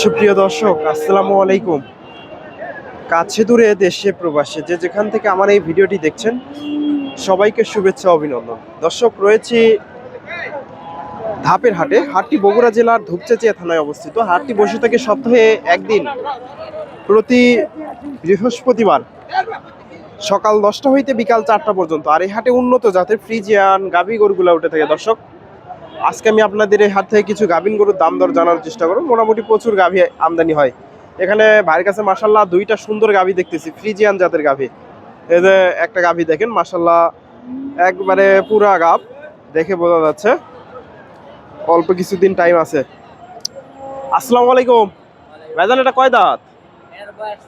সুপ্রিয় দর্শক, আসসালামু আলাইকুম। কাছে দূরে দেশে প্রবাসে যে যেখান থেকে আমার এই ভিডিওটি দেখছেন, সবাইকে শুভেচ্ছা, অভিনন্দন। দর্শক, রয়েছে ধাপের হাটে, হাটটি বগুড়া জেলার ধূপচাচিয়া থানায় অবস্থিত। হাটটি বসে থাকে সপ্তাহে একদিন প্রতি বৃহস্পতিবার সকাল দশটা হইতে বিকাল চারটা পর্যন্ত। আর এই হাটে উন্নত জাতের ফ্রিজিয়ান গাভী গরুগুলা উঠে থাকে। দর্শক আজকে আমি আপনাদের এই হাত থেকে কিছু গাভিন গরুর দাম দর জানার চেষ্টা করব। মোটামুটি প্রচুর গাভী আমদানি হয়। এখানে ভাইয়ের কাছে মাসাল্লাহ দুইটা সুন্দর গাভী দেখতেছি ফ্রিজিয়ান জাতের গাভী। এই যে একটা গাভী দেখেন মাসাল্লাহ একবারে পুরা গাভ দেখে বোঝা যাচ্ছে। অল্প কিছুদিন টাইম আছে। আসসালামু আলাইকুম। ভাইজান এটা কয় দাঁত?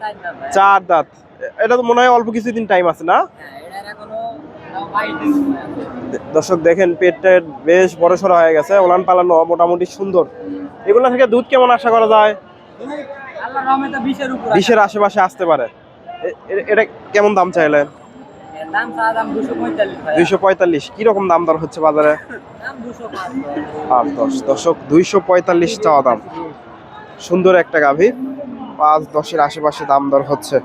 চার চার দাঁত। এটা তো মনে হয় অল্প কিছুদিন টাইম আছে না? দর্শক দেখেন পেটের বেশ বড় সড়ো হয়ে গেছে ওলান পালানো মোটামুটি সুন্দর। এগুলো থেকে দুধ কেমন আশা করা যায়? বিশের আশেপাশে আসতে পারে। এটা কেমন দাম চাইলেন? এর দাম চা দাম দুশো পঁয়তাল্লিশ ভাই। দুইশো পঁয়তাল্লিশ কীরকম দাম দর হচ্ছে বাজারে। পাঁচ। দশ। দশক দুইশো পঁয়তাল্লিশ চাওয়া দাম। সুন্দর একটা গাভী পাঁচ দশের আশেপাশে দাম দর হচ্ছে।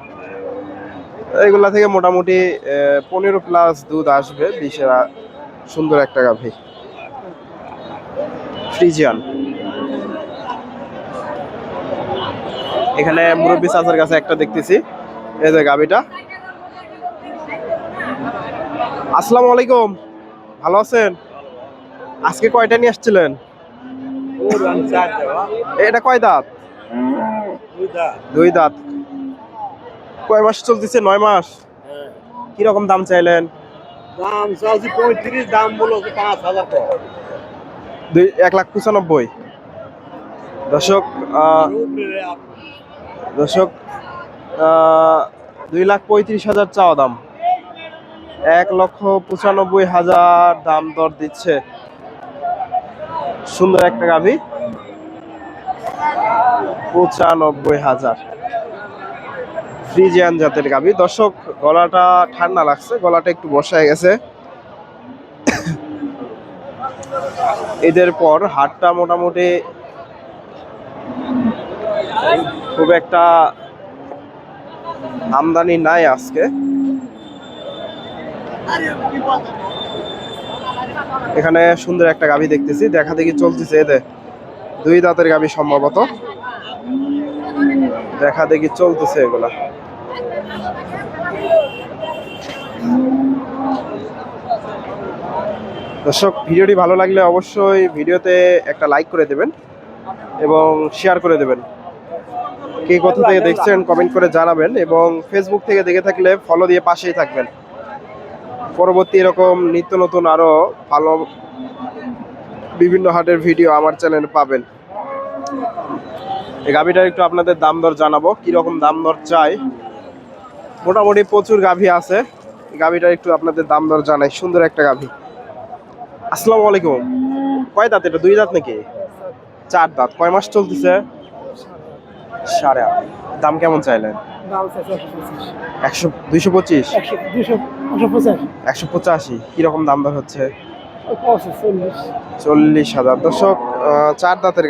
এগুলা থেকে মোটামুটি পনেরো প্লাস দুধ আসবে বিশের সুন্দর একটা গাভী। ফ্রিজিয়ান এখানে মুরব্বী চাচার কাছে একটা দেখতেছি। এই যে গাভীটা। আসসালামু আলাইকুম। ভালো আছেন? আজকে কয়টা নিয়ে আসছিলেন? এটা কয় দাঁত। দুই দাঁত। কয় মাস চলতেছে? নয় মাস? কীরকম দাম চাইলেন? দাম চাচ্ছি পঁয়ত্রিশ দাম বলো পাঁচ হাজার টাকা। দুই এক লাখ পঁচানব্বই। দর্শক দর্শক দুই লাখ পঁয়ত্রিশ হাজার চাওয়া দাম। এক লক্ষ পঁচানব্বই হাজার দাম দর দিচ্ছে। সুন্দর একটা গাভী। পঁচানব্বই হাজার। ফ্রিজিয়ান জাতের গাভী। দর্শক, গলাটা ঠান্ডা লাগছে, গলাটা একটু বসায় গেছে। এদের পর হাটটা মোটামুটি খুব একটা আমদানি নাই আজকে। এখানে সুন্দর একটা গাভী দেখতেছি, দেখা দেখি চলতেছে এদের দুই দাঁতের গাভী সম্ভবত। দেখা দেখি চলতেছে এগুলা। দর্শক, ভিডিওটি ভালো লাগলে অবশ্যই ভিডিওতে একটা লাইক করে দেবেন এবং শেয়ার করে দেবেন। কে কোথা থেকে দেখছেন কমেন্ট করে জানাবেন এবং ফেসবুক থেকে দেখে থাকলে ফলো দিয়ে পাশেই থাকবেন। পরবর্তী এরকম নিত্য নতুন আরও ভালো বিভিন্ন হাটের ভিডিও আমার চ্যানেলে পাবেন। এই গাভিটার একটু আপনাদের দাম দর জানাব, কীরকম দাম দর চাই? মোটামুটি প্রচুর গাভী আছে। গাভিটার একটু আপনাদের দাম দর জানাই। সুন্দর একটা গাভী। আসসালামু আলাইকুম। কয় দাঁত এটা? দুই দাঁত নাকি? চার দাঁত। কয় মাস চলতেছে? সাড়ে আট। দাম কেমন চাইলেন? একশো পঁচিশ? একশো পঁচাশি। কীরকম দাম দর হচ্ছে? চল্লিশ হাজার। চার দাঁতের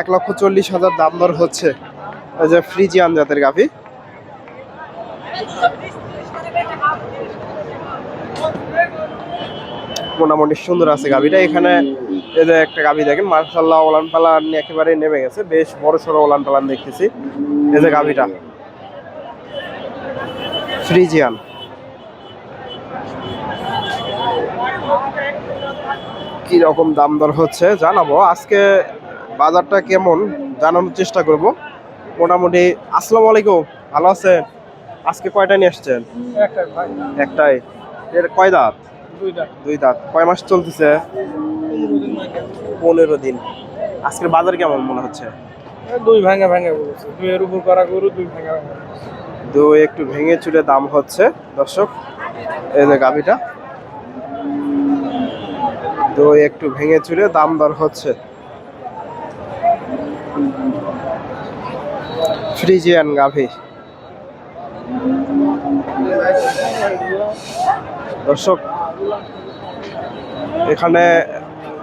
এক লক্ষ চল্লিশ হাজার দাম দর হচ্ছে। যে ফ্রিজিয়ান জাতের গাভী। মোটামুটি সুন্দর আছে গাভীটা। এখানে এই যে একটা গাভী দেখেন মার্শাল্লাহ ওলান পালান একেবারে নেমে গেছে। বেশ বড় সড়ো ওলান পালান দেখতেছি এই যে গাভীটা। ফ্রিজিয়ান। কি রকম দাম দর হচ্ছে জানাব। আজকে বাজারটা কেমন জানানোর চেষ্টা করব। মোটামুটি আসসালামু আলাইকুম ভালো আছেন? আজকে কয়টা নিয়ে আসছেন? একটাই। এর কয় দাঁত? দুই দাঁত। কয় মাস চলতেছে? পনেরো দিন। আজকের বাজার কেমন মনে হচ্ছে? দুই ভাঙা ভাঙা বলছে দুইয়ের উপর করা গরু দুই ভাঙা ভাঙা তো একটু ভেঙে চুরে দাম হচ্ছে। দর্শক এই যে গাভিটা। তো একটু ভেঙে চুরে দাম দর হচ্ছে। ফ্রিজিয়ান গাভি। দর্শক এখানে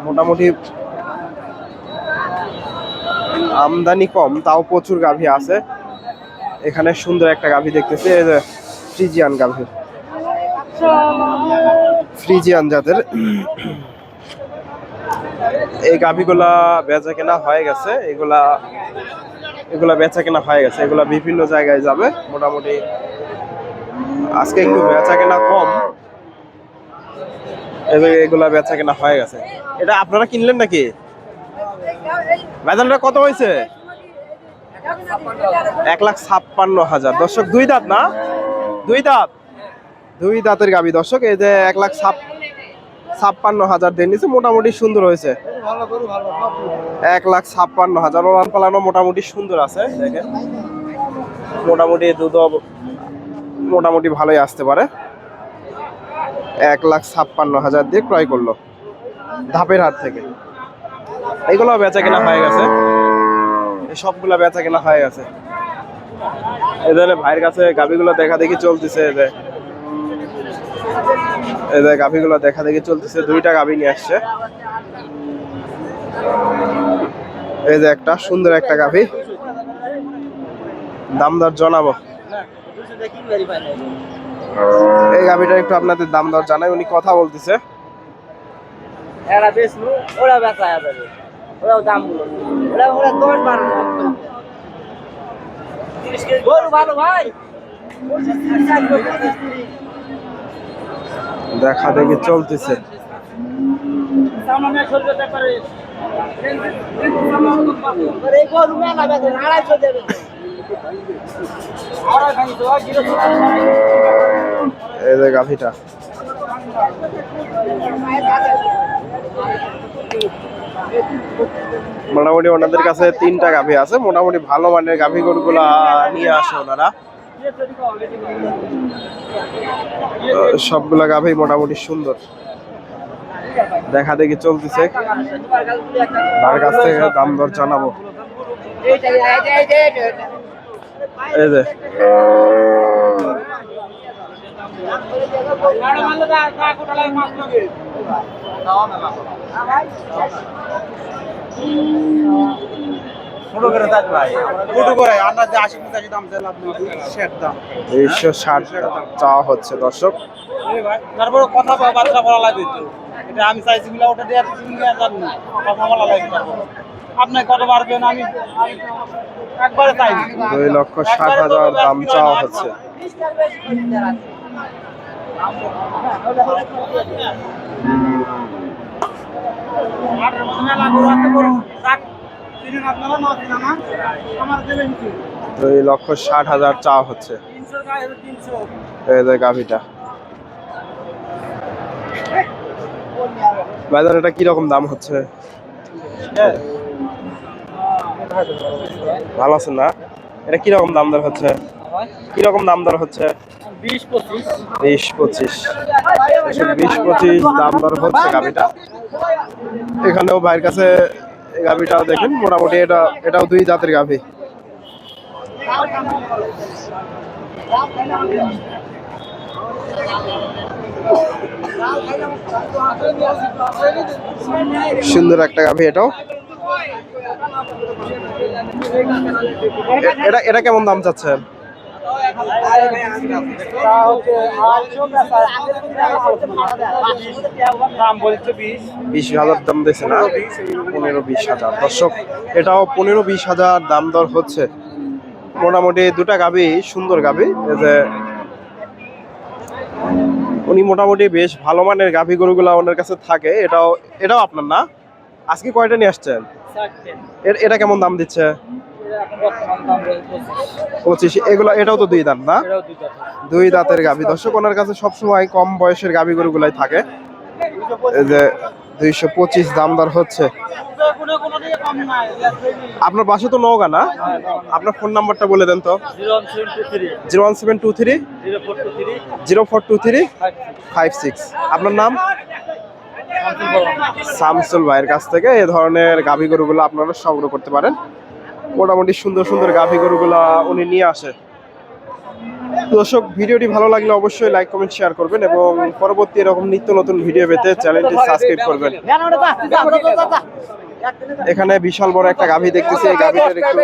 মোটামুটি আমদানি কম, তাও প্রচুর গাভী আছে। এখানে সুন্দর একটা গাভী দেখতেছি ফ্রিজিয়ান গাভী। ফ্রিজিয়ান জাতের। এই গাভীগুলা বেচা কেনা হয়ে গেছে, এগুলা এগুলা বেচা কেনা হয়ে গেছে, এগুলা বিভিন্ন জায়গায় যাবে, মোটামুটি আজকে একটু বেচা কেনা কম। এগুলা বেচা কেনা হয়ে গেছে। এটা আপনারা কিনলেন নাকি? বেতনটা কত হয়েছে? এক লাখ ছাপ্পান্ন হাজার। দর্শক, দুই দাঁত না? দুই দাঁত। দুই দাঁতের গাবি। দর্শক, এই যে এক লাখ ছাপ ছাপ্পান্ন হাজার দিয়ে নিচ্ছে, মোটামুটি সুন্দর হয়েছে। এক লাখ ছাপ্পান্ন হাজার। ওলান পালানো মোটামুটি সুন্দর আছে, দেখেন। মোটামুটি দুধ মোটামুটি ভালোই আসতে পারে। এক লাখ ছাপ্পান্ন হাজার দিয়ে ক্রয় করল ধাপের হাট থেকে। এগুলো বেচা কেনা হয়ে গেছে। এই সবগুলা বেচা কেনা হয়ে গেছে। এদের ভাইয়ের কাছে গাভিগুলো দেখা দেখি চলতেছে এদের এদের গাভিগুলো দেখা দেখি চলতেছে, দুইটা গাভি নিয়ে আসছে। এই যে একটা, সুন্দর একটা গাভি। দাম দর জানাব। এই গাভিটা একটু আপনাদের দাম দর জানাই উনি কথা বলতেছে। এরা বেচলো ওরা বেচা যাবে ওরাও দাম ওরা ওরা দশ বারো গরু ভালো ভাই। দেখা দেখি চলতেছে। আড়াইশো দেবে। এই যে গাভিটা মোটামুটি ওনাদের কাছে তিনটা গাভি আছে মোটামুটি ভালো মানের গাভি গরুগুলা নিয়ে আসে ওনারা সবগুলা গাভি মোটামুটি সুন্দর দেখা দেখি চলতেছে তার কাছ থেকে দাম দর জানাব এই যে। ষাট চাওয়া হচ্ছে দর্শক। তারপরে কথা বার্তা বলা লাগবে এটা আমি চাইছি ওটা দেওয়ার যান না। কথা বলা লাগবে। আপনি কত পারবেন আমি একবারে চাই দুই লক্ষ ষাট হাজার দাম চাওয়া হচ্ছে। দুই লক্ষ ষাট হাজার চাওয়া হচ্ছে। গাভিটা। বাজার এটা কীরকম দাম হচ্ছে? ভালো আছেন না? এটা কীরকম দাম দর হচ্ছে? কীরকম দাম দর হচ্ছে? বিশ পঁচিশ। পঁচিশ বিশ পঁচিশ দাম দর হচ্ছে গাভিটা। এখানেও ভাইয়ের কাছে এই গাভিটাও দেখেন, মোটামুটি এটা এটাও দুই জাতের গাভি। সুন্দর একটা গাভি এটাও। এটা এটা কেমন দাম চাচ্ছেন বিশ হাজার দাম দিয়েছে না? পনেরো বিশ হাজার। দর্শক এটাও পনেরো বিশ হাজার দাম দর হচ্ছে। মোটামুটি দুটা গাবি সুন্দর গাবি। যে উনি মোটামুটি বেশ ভালো মানের গাভি গরুগুলা ওনার কাছে থাকে। এটাও এটাও আপনার না? আজকে কয়টা নিয়ে আসছেন? এটা কেমন দাম দিচ্ছে? পঁচিশ। এগুলো এটাও তো দুই দাঁত না? দুই দাঁতের। গাভি দর্শক ওনার কাছে সবসময় কম বয়সের গাভি গরুগুলাই থাকে। এই যে দুইশো পঁচিশ হচ্ছে। আপনার বাসা তো নওগাঁ না? আপনার ফোন নাম্বারটা বলে দেন তো। Zero one seven two three. Zero four two three. Five six. আপনার নাম? শামসুল ভাইয়ের কাছ থেকে এ ধরনের গাভী গরুগুলো আপনারা সংগ্রহ করতে পারেন। মোটামুটি সুন্দর সুন্দর গাভী গরুগুলা উনি নিয়ে আসে। দর্শক, ভিডিওটি ভালো লাগলে অবশ্যই লাইক কমেন্ট শেয়ার করবেন এবং পরবর্তী এরকম নিত্য নতুন ভিডিও পেতে চ্যানেলটি সাবস্ক্রাইব করবেন। এখানে বিশাল বড় একটা গাভী দেখতেছি, এই গাভীটার একটু